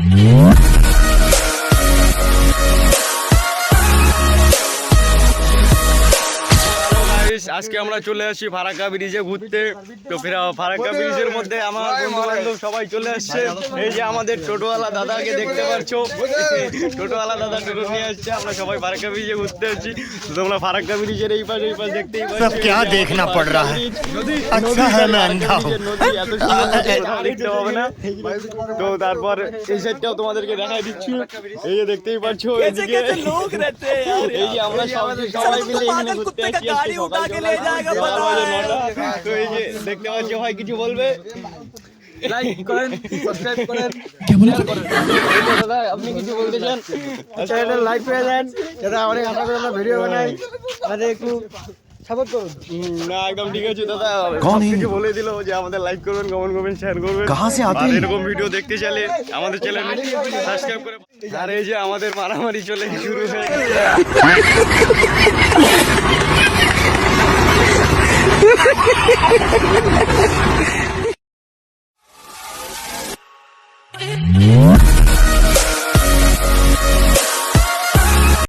Yeah. আজকে আমরা চলে আসছি ফারাক্কা ব্রিজে ঘুরতে তো ফেরা ফারাক্কা ব্রিজের মধ্যে আমার বন্ধু বান্ধব সবাই চলে আসছে এই যে আমাদের টোটোওয়ালা দাদাকে দেখতে পাচ্ছ টোটোওয়ালা দাদা টোটো নিয়ে আসছে আমরা সবাই ফারাক্কা ব্রিজে ঘুরতে আসছি তো তোমরা ফারাক্কা ব্রিজের এই পাশে এই পাশ দেখতেই পাচ্ছ सब क्या देखना पड़ रहा है নদী अच्छा है मैं अंधा हूँ নদী এত সুন্দর নদী কোথাও দেখতে পাবে না তো তারপর এই সাইডটাও তোমাদেরকে দেখাই দিচ্ছি এই যে দেখতেই পাচ্ছ এদিকে এই যে আমরা সবাই সবাই মিলে এখানে ঘুরতে আসছি দেখতে পাচ্ছি ভাই কিছু দাদা আপনি কিছু বলতে চান? আচ্ছা, দাদা অনেক আশা করে ভিডিও না একদম ঠিক আছে দাদা। কিছু বলে যে আমাদের করবেন শেয়ার করবেন এরকম ভিডিও দেখতে চাইলে আমাদের চ্যানেল আর এই যে আমাদের মারামারি চলে শুরু হয়ে Yeah.